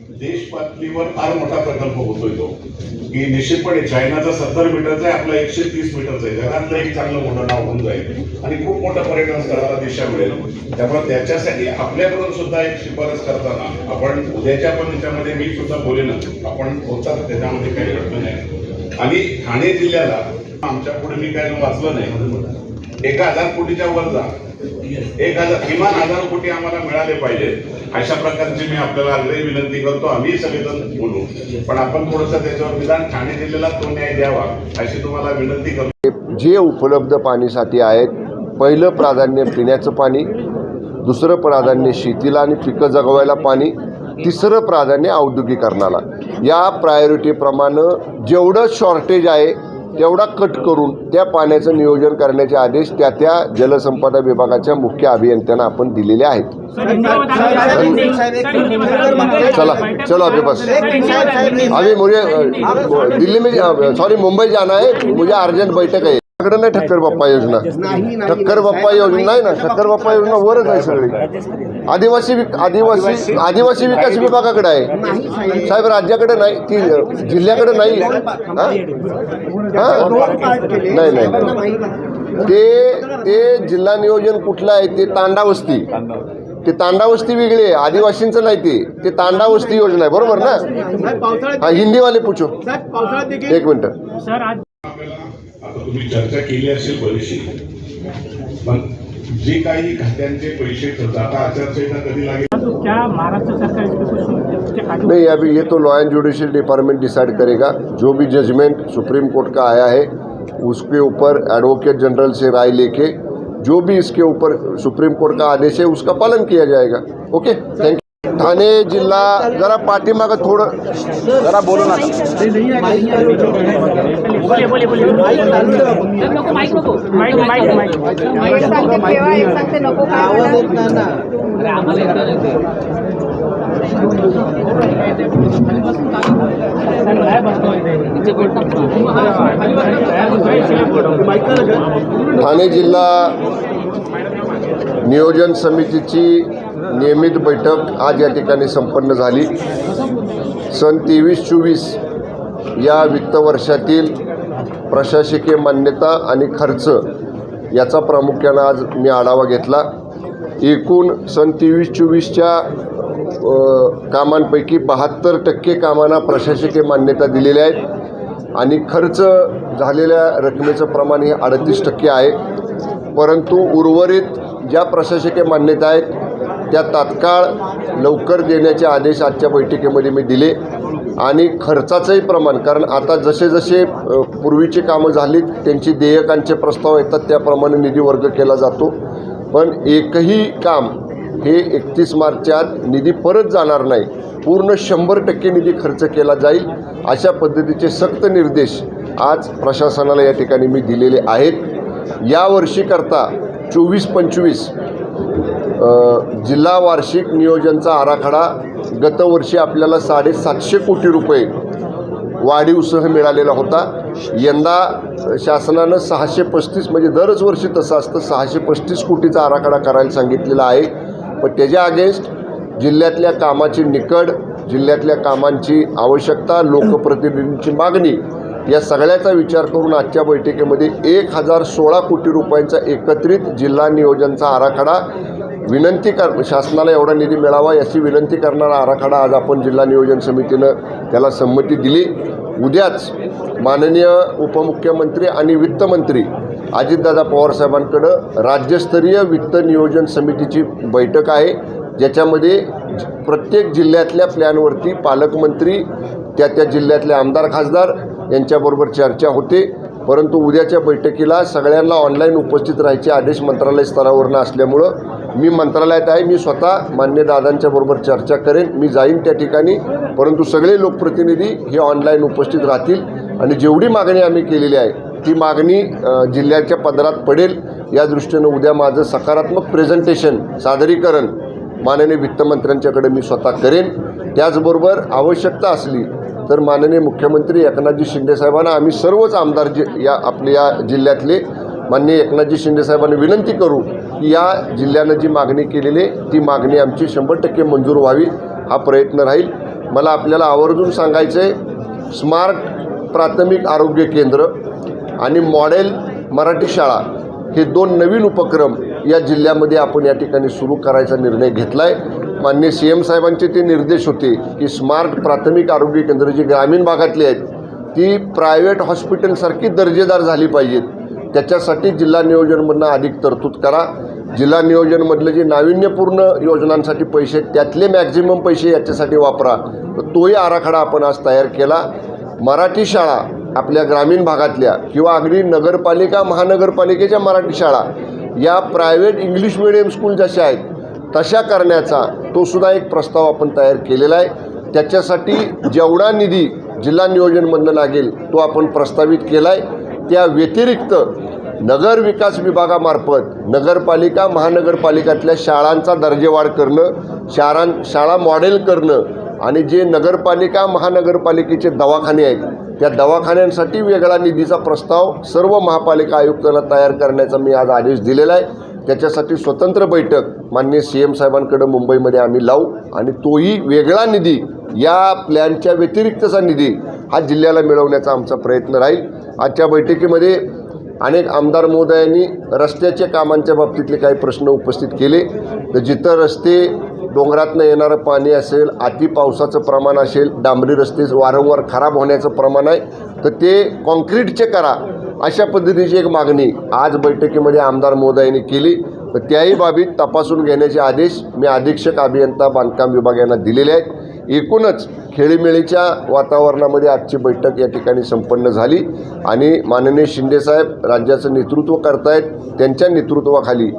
देश पातळीवर फार मोठा प्रकल्प होतोय तो. की निश्चितपणे चायनाचा सत्तर मीटरचा आहे आपला एकशे तीस मीटरचा आहे. जगातलं एक चांगलं मोठं नाव होऊन जाईल. आणि खूप मोठं पर्यटन स्थळाला दिशा मिळेल. त्यामुळे त्याच्यासाठी आपल्याकडून सुद्धा एक शिफारस करताना आपण उद्याच्या पण याच्यामध्ये मी सुद्धा बोलेन. आपण होतात त्याच्यामध्ये काही अडचण नाही. आणि ठाणे जिल्ह्याला आमच्या पुढे मी काय वाचलं नाही. एका हजार कोटीच्या वर जा. एक हजार किमान हजार कोटी आम्हाला मिळाले पाहिजे. अशा प्रकारची मी आपल्याला आग्रही विनंती करतो. आम्ही सगळेजण बोलू. पण आपण थोडंसं त्याच्यावर निदान ठाणे जिल्ह्याला तो न्याय द्यावा अशी तुम्हाला विनंती करतो. जे उपलब्ध पाणीसाठी आहेत पहिलं प्राधान्य पिण्याचं पाणी दुसरं प्राधान्य शेतीला आणि पिकं जगवायला पाणी तिसरं प्राधान्य औद्योगिकरणाला या प्रायोरिटीप्रमाणे जेवढं शॉर्टेज आहे तेवढा कट करून त्या पाण्याचं नियोजन करण्याचे आदेश त्या त्या जलसंपदा विभागाच्या मुख्य अभियंत्यांना आपण दिलेले आहेत. चला चलो अभी बस. अभी मुझे दिल्ली में सॉरी मुंबई जाना है मुझे अर्जंट बैठक आहे कडे नाही ठक्कर बाप्पा योजना ठक्कर बाप्पा योजना नाही ना ठक्कर बाप्पा योजना वरच आहे सगळी आदिवासी विक- आदिवासी आदिवासी विकास विभागाकडे आहे साहेब राज्याकडे नाही ती जिल्ह्याकडे नाही हा? हा? नाही नाही नाही. ते ते जिल्हा नियोजन कुठलं आहे ते तांडावस्ती ते तांडावस्ती वेगळी आहे आदिवासींचं नाही ते ते तांडावस्ती योजना आहे बरोबर ना हा हिंदीवाले पूछो एक मिनिट सर आज आपल्याला आता तुम्ही चर्चा केली असेल बरीचशी. पण जे काही खात्यांचे पैसे आता आचारसंहिता कधी लागेल? तो क्या महाराष्ट्र सरकार इसमें कुछ उसके आगे नहीं अभी ये तो law and judicial department decide करेगा। जो भी जजमेंट सुप्रीम कोर्ट का आया है उसके ऊपर एडवोकेट जनरल से राय लेके जो भी इसके ऊपर सुप्रीम कोर्ट का आदेश है उसका पालन किया जाएगा। ओके थैंक यू ठाणे जिल्हा जरा पाठीमागं थोडं जरा बोलू नका म्हणा. ठाणे जिल्हा नियोजन समितीची नियमित बैठक आज या ठिकाणी संपन्न झाली. सन तेवीस चोवीस या वित्त वर्षातील प्रशासकीय मान्यता आणि खर्च याचा प्रामुख्यानं आज मी आढावा घेतला. एकूण सन तेवीस चोवीसच्या कामांपैकी बहात्तर टक्के कामांना प्रशासकीय मान्यता दिलेल्या आहेत आणि खर्च झालेल्या रकमेचं प्रमाण हे अडतीस टक्के आहे. परंतु उर्वरित ज्या प्रशासकीय मान्यता आहेत त्या तात्काळ लवकर देण्याचे आदेश आजच्या बैठकीमध्ये मी दिले. आणि खर्चाचंही प्रमाण कारण आता जसे जसे पूर्वीची कामं झालीत त्यांची देयकांचे प्रस्ताव येतात त्याप्रमाणे निधी वर्ग केला जातो. पण एकही काम हे एकतीस मार्चच्या आत निधी परत जाणार नाही. पूर्ण शंभर टक्के निधी खर्च केला जाईल अशा पद्धतीचे सक्त निर्देश आज प्रशासनाला या ठिकाणी मी दिलेले आहेत. यावर्षीकरता चोवीस पंचवीस जिल्हा वार्षिक नियोजनचा आराखडा गतवर्षी आपल्याला साडेसातशे कोटी रुपये वाढीवसह मिळालेला होता. यंदा शासनानं सहाशे पस्तीस म्हणजे दरच वर्षी तसं असतं सहाशे पस्तीस कोटीचा आराखडा करायला सांगितलेला आहे. पण त्याच्या अगेन्स्ट जिल्ह्यातल्या कामाची निकड जिल्ह्यातल्या कामांची आवश्यकता लोकप्रतिनिधींची मागणी या सगळ्याचा विचार करून आजच्या बैठकीमध्ये एक हजार सोळा कोटी रुपयांचा एकत्रित जिल्हा नियोजनचा आराखडा विनंती कर शासनाला एवढा निधी मिळावा याची विनंती करणारा आराखडा आज आपण जिल्हा नियोजन समितीनं त्याला संमती दिली. उद्याच माननीय उपमुख्यमंत्री आणि वित्तमंत्री अजितदादा पवारसाहेबांकडं राज्यस्तरीय वित्त नियोजन समितीची बैठक आहे. ज्याच्यामध्ये प्रत्येक जिल्ह्यातल्या प्लॅनवरती पालकमंत्री त्या त्या जिल्ह्यातले आमदार खासदार यांच्याबरोबर चर्चा होते. परंतु उद्याच्या बैठकीला सगळ्यांना ऑनलाईन उपस्थित राहायचे आदेश मंत्रालय स्तरावरनं असल्यामुळं मी मंत्रालयात आहे. मी स्वतः मान्य दादांच्या बरोबर चर्चा करेन. मी जाईन त्या ठिकाणी. परंतु सगळे लोकप्रतिनिधी हे ऑनलाईन उपस्थित राहतील. आणि जेवढी मागणी आम्ही केलेली आहे ती मागणी जिल्ह्याच्या पदरात पडेल. या दृष्टीनं उद्या माझं सकारात्मक प्रेझेंटेशन सादरीकरण माननीय वित्तमंत्र्यांच्याकडे मी स्वतः करेन. त्याचबरोबर आवश्यकता असली तर माननीय मुख्यमंत्री एकनाथजी शिंदेसाहेबांना आम्ही सर्वच आमदार जे या आपल्या या जिल्ह्यातले माननीय एकनाथजी शिंदेसाहेबांना विनंती करू की या जिल्ह्यानं जी मागणी केलेली आहे ती मागणी आमची शंभर टक्के मंजूर व्हावी हा प्रयत्न राहील. मला आपल्याला आवर्जून सांगायचं आहे स्मार्ट प्राथमिक आरोग्य केंद्र आणि मॉडेल मराठी शाळा हे दोन नवीन उपक्रम या जिल्ह्यामध्ये आपण या ठिकाणी सुरू करायचा निर्णय घेतला आहे माननीय सी एम साहेबांचे ते निर्देश होते की स्मार्ट प्राथमिक आरोग्य केंद्र जी ग्रामीण भागातली आहेत ती प्रायव्हेट हॉस्पिटलसारखी दर्जेदार झाली पाहिजेत. त्याच्यासाठी जिल्हा नियोजनमधनं अधिक तरतूद करा. जिल्हा नियोजनमधलं जे नाविन्यपूर्ण योजनांसाठी पैसे आहेत त्यातले मॅक्झिमम पैसे याच्यासाठी वापरा. तर तोही आराखडा आपण आज तयार केला. मराठी शाळा आपल्या ग्रामीण भागातल्या किंवा अगदी नगरपालिका महानगरपालिकेच्या मराठी शाळा या प्रायव्हेट इंग्लिश मिडियम स्कूल जशा आहेत तशा करण्याचा तो सुद्धा एक प्रस्ताव आपण तयार केलेला आहे. त्याच्यासाठी जेवढा निधी जिल्हा नियोजनमधनं लागेल तो आपण प्रस्तावित केला आहे त्या व्यतिरिक्त नगर विकास विभागामार्फत नगरपालिका महानगरपालिकातल्या शाळांचा दर्जेवाढ करणं शाळां शाळा मॉडेल करणं आणि जे नगरपालिका महानगरपालिकेचे दवाखाने आहेत त्या दवाखान्यांसाठी वेगळा निधीचा प्रस्ताव सर्व महापालिका आयुक्तांना तयार करण्याचा मी आज आदेश दिलेला आहे. त्याच्यासाठी स्वतंत्र बैठक माननीय सी एम साहेबांकडं मुंबईमध्ये आम्ही लावू आणि तोही वेगळा निधी या प्लॅनच्या व्यतिरिक्तचा निधी हा जिल्ह्याला मिळवण्याचा आमचा प्रयत्न राहील. आजच्या बैठकीमध्ये अनेक आमदार महोदयांनी रस्त्याच्या कामांच्या बाबतीतले काही प्रश्न उपस्थित केले. तर जिथं रस्ते डोंगरातनं येणारं पाणी असेल अति पावसाचं प्रमाण असेल डांबरी रस्ते वारंवार खराब होण्याचं प्रमाण आहे तर ते कॉन्क्रीटचे करा. अशा पद्धतीची एक मागणी आज बैठकीमध्ये आमदार मोदयांनी केली. तर त्याही बाबीत तपासून घेण्याचे आदेश मी अधीक्षक अभियंता बांधकाम विभाग यांना दिलेले आहेत. एकूणच खेळीमेळीच्या वातावरणामध्ये आजची बैठक या ठिकाणी संपन्न झाली आणि माननीय शिंदेसाहेब राज्याचं नेतृत्व करतायत त्यांच्या नेतृत्वाखाली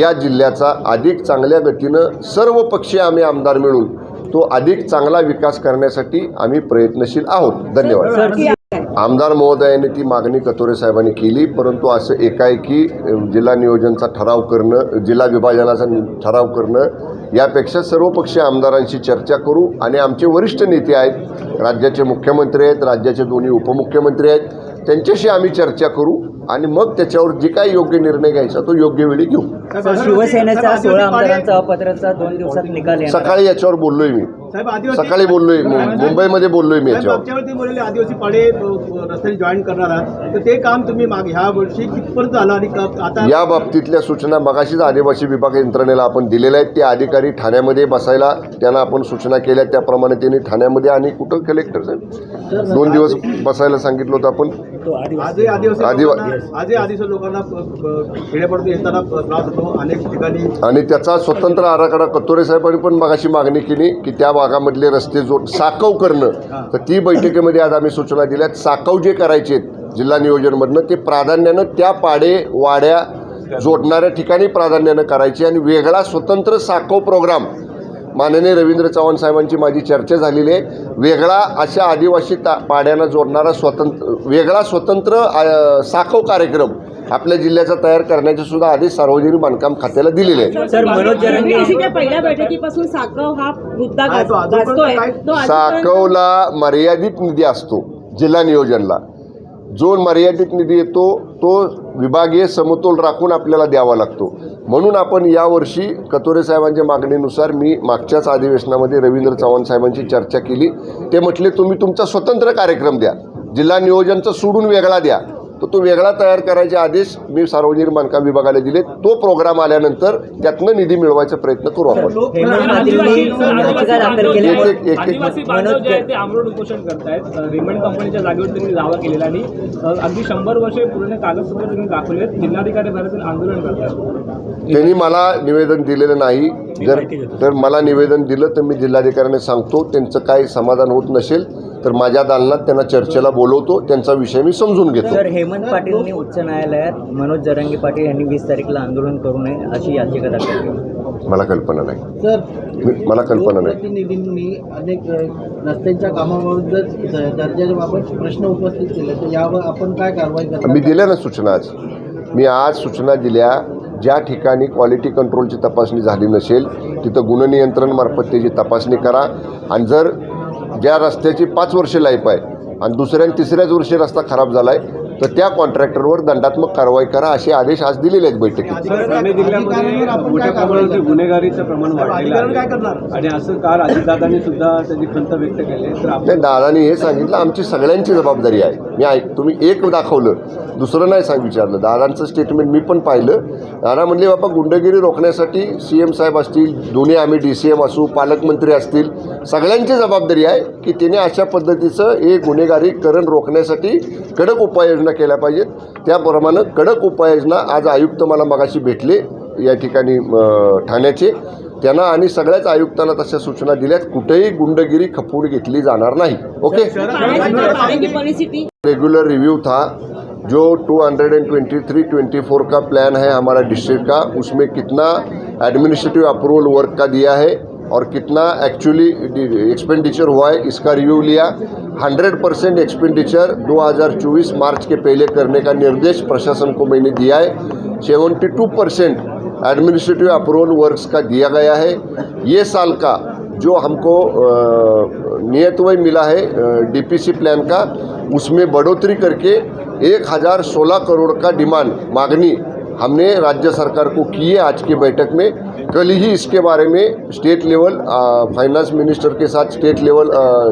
या जिल्ह्याचा अधिक चांगल्या गतीनं सर्व पक्षीय आम्ही आमदार मिळून तो अधिक चांगला विकास करण्यासाठी आम्ही प्रयत्नशील आहोत. धन्यवाद. आमदार महोदयांनी ती मागणी कतोरे साहेबांनी केली परंतु असं एकाएकी जिल्हा नियोजनचा ठराव करणं जिल्हा विभाजनाचा ठराव करणं यापेक्षा सर्वपक्षीय आमदारांशी चर्चा करू आणि आमचे वरिष्ठ नेते आहेत राज्याचे मुख्यमंत्री आहेत राज्याचे दोन्ही उपमुख्यमंत्री आहेत त्यांच्याशी आम्ही चर्चा करू आणि मग त्याच्यावर जे काही योग्य निर्णय घ्यायचा तो योग्य वेळी घेऊ. शिवसेनेचा सोळा आमदारांचा अपत्राचा दोन दिवसात निकाल सकाळी याच्यावर बोललोय मी. सकाळी बोललोय मुंबईमध्ये बोललोय मी बोलले आदिवासी पाडे रस्त्याने जॉईन करणार आहात. तर ते काम तुम्ही माग ह्या वर्षी कितपर्यंत झालं आणि आता या बाबतीतल्या सूचना मगाशीच आदिवासी विभाग यंत्रणेला आपण दिलेल्या आहेत. ते अधिकारी ठाण्यामध्ये बसायला त्यांना आपण सूचना केल्या त्याप्रमाणे त्यांनी ठाण्यामध्ये आणि कुठं कलेक्टर साहेब? दोन दिवस बसायला सांगितलं होतं आपण. आणि त्याचा स्वतंत्र आराखडा कत्तोरे साहेबांनी पण मगाशी मागणी केली की त्या भागामधले रस्ते जोड साकव करणं. तर ती बैठकीमध्ये आज आम्ही सूचना दिल्यात साकव जे करायचे आहेत जिल्हा नियोजनमधनं ते प्राधान्यानं त्या पाडे वाड्या जोडणाऱ्या ठिकाणी प्राधान्यानं करायचे आणि वेगळा स्वतंत्र साकव प्रोग्राम. माननीय रवींद्र चव्हाण साहेबांची माझी चर्चा झालेली आहे. वेगळा अशा आदिवासी ता पाड्यांना जोडणारा स्वतंत्र वेगळा स्वतंत्र साखव कार्यक्रम आपल्या जिल्ह्याचा तयार करण्याचे सुद्धा आदेश सार्वजनिक बांधकाम खात्याला दिलेले आहेत. हा अजूनपर्यंत- साकवला मर्यादित निधी असतो जिल्हा नियोजनला. जो मर्यादित निधी येतो तो विभागीय समतोल राखून आपल्याला द्यावा लागतो. म्हणून आपण यावर्षी कतोरे साहेबांच्या मागणीनुसार मी मागच्याच अधिवेशनामध्ये रवींद्र चव्हाण साहेबांची चर्चा केली. ते म्हटले तुम्ही तुमचा स्वतंत्र कार्यक्रम द्या. जिल्हा नियोजनचा सोडून वेगळा द्या. तर तो वेगळा तयार करायचे आदेश मी सार्वजनिक बांधकाम विभागाला दिले तो प्रोग्राम आल्यानंतर त्यातनं निधी मिळवायचा प्रयत्न करू आपण. त्यांनी मला निवेदन दिलेलं नाही. जर तर मला निवेदन दिलं तर मी जिल्हाधिकाऱ्यांना सांगतो. त्यांचं काही समाधान होत नसेल. तर माझ्या दालनात त्यांना चर्चेला बोलवतो त्यांचा विषय मी समजून घेतो. सर हेमंत पाटीलनी उच्च न्यायालयात मनोज जरंगे पाटील यांनी वीस तारीखला आंदोलन करू नये अशी याचिका दाखल केली. मला कल्पना नाही. सर मला कल्पना नाही. लोकप्रतिनिधींनी अनेक रस्त्यांच्या कामाबाबत दर्जाबाबत प्रश्न उपस्थित केले तर यावर आपण काय कारवाई करणार? मी दिल्या ना सूचना आज. मी आज सूचना दिल्या ज्या ठिकाणी क्वालिटी कंट्रोलची तपासणी झाली नसेल तिथं गुणनियंत्रणमार्फत त्याची तपासणी करा. आणि जर ज्या रस्त्याची पाच वर्षे लाईफ आहे आणि दुसऱ्या आणि तिसऱ्याच वर्षी रस्ता खराब झाला आहे तर त्या कॉन्ट्रॅक्टरवर दंडात्मक कारवाई करा असे आदेश आज दिलेले आहेत बैठकीत. ठाणे जिल्ह्यामध्ये मोठ्या प्रमाणात गुन्हेगारीचं प्रमाण अधिकाऱ्यांनी काय करणार? आणि असं काल अजितदादांनी सुद्धा त्याची खंत व्यक्त केली. तर नाही दादानी हे सांगितलं आमची सगळ्यांची जबाबदारी आहे. मी ऐक तुम्ही एक दाखवलं दुसरं नाही सांग विचारलं. दादांचं स्टेटमेंट मी पण पाहिलं. दादा म्हणले बाबा गुंडगिरी रोखण्यासाठी सी एम साहेब असतील दोन्ही आम्ही डी सी एम असू पालकमंत्री असतील सगळ्यांची जबाबदारी आहे की त्याने अशा पद्धतीचं हे गुन्हेगारीकरण रोखण्यासाठी कडक उपाययोजना केल्या पाहिजेत. त्याप्रमाणे कडक उपाययोजना आज आयुक्त मला मगाशी भेटले या ठिकाणी ठाण्याचे. त्यांना आणि सगळ्याच आयुक्तांना तशा सूचना दिल्यात. कुठेही गुंडगिरी खपवून घेतली जाणार नाही. ओके? रेगुलर रिव्यू था. जो 223 24 का प्लान है हमारा डिस्ट्रिक्ट का उसमें कितना एडमिनिस्ट्रेटिव अप्रूवल वर्क का दिया है और कितना एक्चुअली एक्सपेंडिचर हुआ है, इसका रिव्यू लिया। 100 परसेंट एक्सपेंडिचर 2024 मार्च के पहले करने का निर्देश प्रशासन को मैंने दिया है। 72 परसेंट एडमिनिस्ट्रेटिव अप्रूवल वर्क्स का दिया गया है। ये साल का जो हमको नियत वही मिला है डीपीसी प्लान का, उसमें बढ़ोतरी करके एक हज़ार सोलह करोड़ का डिमांड मांगनी हमने राज्य सरकार को किए आज की बैठक में। कल ही इसके बारे में स्टेट लेवल फाइनेंस मिनिस्टर के साथ स्टेट लेवल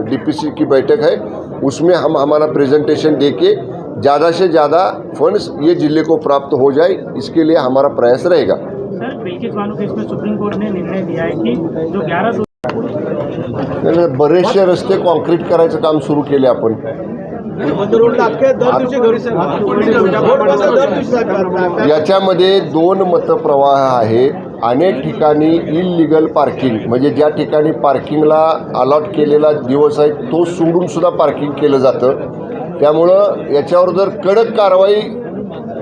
डीपीसी की बैठक है। उसमें हम हमारा प्रेजेंटेशन दे के ज़्यादा से ज़्यादा फंड्स ये ज़िले को प्राप्त हो जाए इसके लिए हमारा प्रयास रहेगा। सर केस में सुप्रीम कोर्ट ने निर्णय दिया है कि जो ग्यारह बरेचसे रस्ते कॉन्क्रीट करायचं काम सुरू केले आपण. याच्यामध्ये दोन मतप्रवाह आहेत अनेक ठिकाणी इलिगल पार्किंग म्हणजे ज्या ठिकाणी पार्किंगला अलॉट केलेला दिवस आहे तो सोडून सुद्धा पार्किंग केलं जातं. त्यामुळं याच्यावर जर कडक कारवाई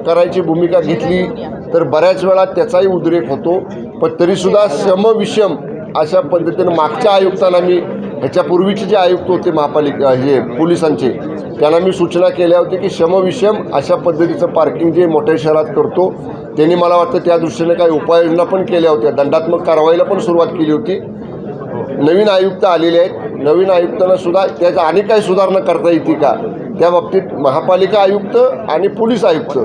करायची भूमिका घेतली तर बऱ्याच वेळा त्याचाही उद्रेक होतो. पण तरीसुद्धा समविषम अशा पद्धतीनं मागच्या आयुक्तांना मी ह्याच्यापूर्वीचे जे आयुक्त होते महापालिका हे पोलिसांचे त्यांना मी सूचना केल्या होत्या की शमविषम अशा पद्धतीचं पार्किंग जे मोठ्या शहरात करतो त्यांनी मला वाटतं त्या दृष्टीने काही उपाययोजना पण केल्या होत्या. दंडात्मक कारवाईला पण सुरुवात केली होती. नवीन आयुक्त आलेले आहेत. नवीन आयुक्तांना सुद्धा त्याचा आणि काय सुधारणा करता येते का? त्या बाबतीत महापालिका आयुक्त आणि पोलीस आयुक्त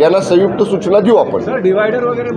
यांना संयुक्त सूचना देऊ आपण. डिवायडर वगैरे